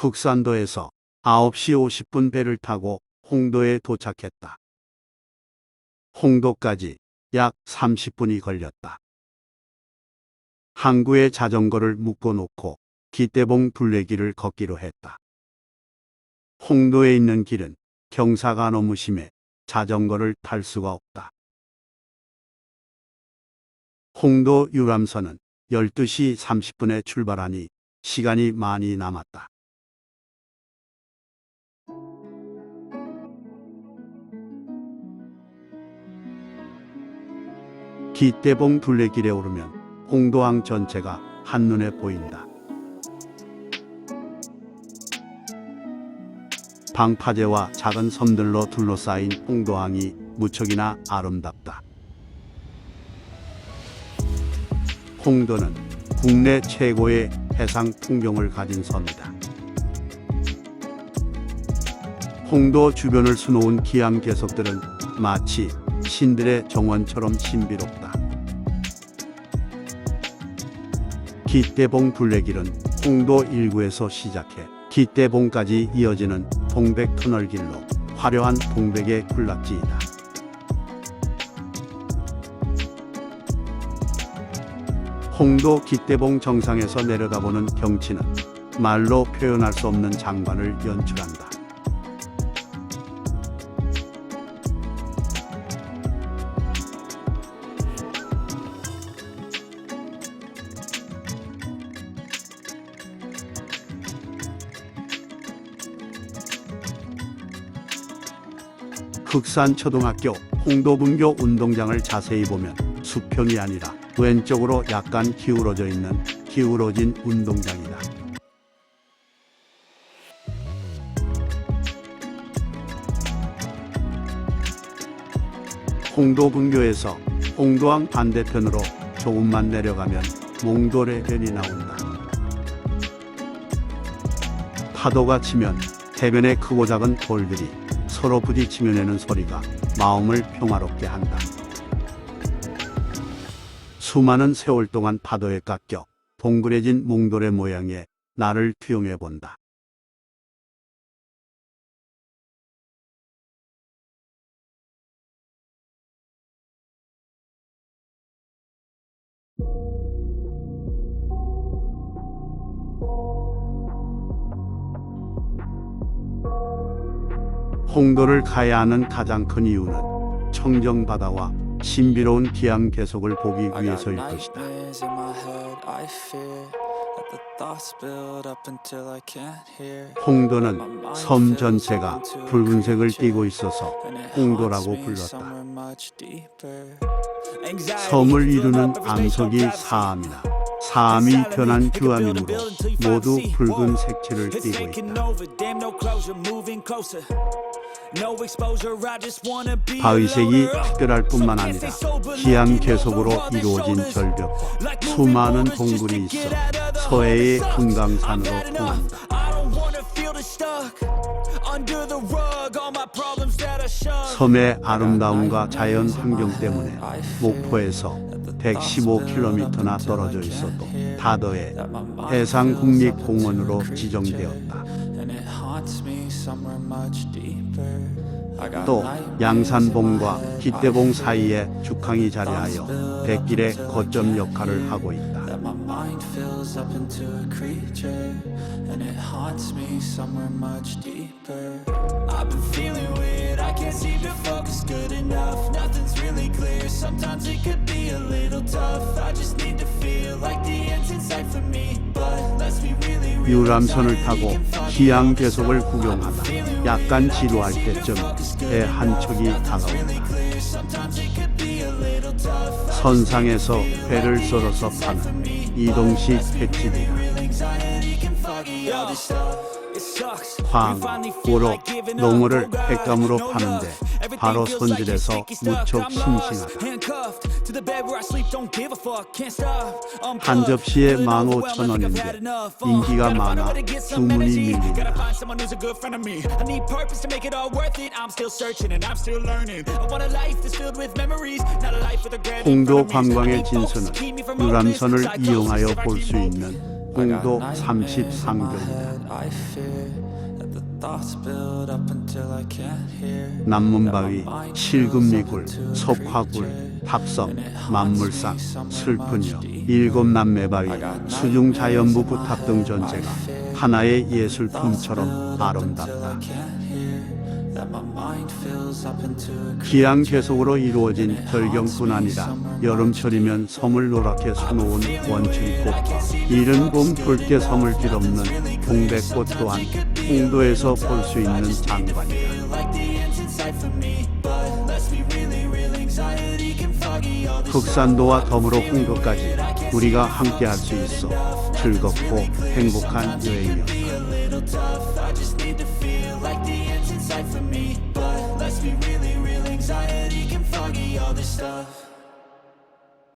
흑산도에서 9시 50분 배를 타고 홍도에 도착했다. 홍도까지 약 30분이 걸렸다. 항구에 자전거를 묶어놓고 기대봉 둘레길을 걷기로 했다. 홍도에 있는 길은 경사가 너무 심해 자전거를 탈 수가 없다. 홍도 유람선은 12시 30분에 출발하니 시간이 많이 남았다. 기대봉 둘레길에 오르면 홍도항 전체가 한눈에 보인다. 방파제와 작은 섬들로 둘러싸인 홍도항이 무척이나 아름답다. 홍도는 국내 최고의 해상 풍경을 가진 섬이다. 홍도 주변을 수놓은 기암 개석들은 마치 신들의 정원처럼 신비롭다. 기대봉 둘레길은 홍도 일구에서 시작해 기대봉까지 이어지는 동백 터널 길로 화려한 동백의 군락지이다. 홍도 기대봉 정상에서 내려다보는 경치는 말로 표현할 수 없는 장관을 연출한다. 흑산 초등학교 홍도분교 운동장을 자세히 보면 수평이 아니라 왼쪽으로 약간 기울어져 있는 기울어진 운동장이다. 홍도분교에서 홍도항 반대편으로 조금만 내려가면 몽돌해변이 나온다. 파도가 치면 해변의 크고 작은 돌들이 서로 부딪히며 내는 소리가 마음을 평화롭게 한다. 수많은 세월 동안 파도에 깎여 동그래진 몽돌의 모양에 나를 투영해 본다. 홍도를 가야 하는 가장 큰 이유는 청정 바다와 신비로운 기암 계속을 보기 위해서일 것이다. 홍도는 섬 전체가 붉은색을 띠고 있어서 홍도라고 불렀다. 섬을 이루는 암석이 사암이나 사암이 변한 규암이므로 모두 붉은 색채를 띠고 있다. 바위색이 특별할 뿐만 아니라 기암 계속으로 이루어진 절벽과 수많은 동굴이 있어. 서해의 금강산으로 통한다. 섬의 아름다움과 자연 환경 때문에 목포에서 115km나 떨어져 있어도 다더해 해상국립공원으로 지정되었다. 또 양산봉과 기대봉 사이에 죽항이 자리하여 백길의 거점 역할을 하고 있다. 유람선을 타고 기암 계속을 구경하다 약간 지루할 때쯤 배 한 척이 다가온다. 선상에서 회를 썰어서 파는 이동식 횟집이다. 황, 우럭, 농어를 횟감으로 파는데 바로 손질해서 무척 싱싱하다. 한 접시에 15,000원인데 인기가 많아 주문이 밀린다. 홍도 관광의 진수는 유람선을 이용하여 볼 수 있는 홍도 got nightmares in my 33교입니다. head. I fear that the thoughts build up until I can't hear. 남문바위, 실금미굴, 석화굴, 답섬, 만물상, 슬픈여, 일곱 남매바위, 수중자연부 부탑 등 전체가 하나의 예술품처럼 아름답다. 기양 계속으로 이루어진 절경뿐 아니라 여름철이면 섬을 노랗게 수놓은 원칠꽃과 이른 봄 붉게 섬을 뒤덮는 동백꽃 또한 홍도에서 볼 수 있는 장관이다. 흑산도와 더불어 홍도까지 우리가 함께 할 수 있어 즐겁고 행복한 여행이었다. Me. Really real, anxiety can foggy all this stuff.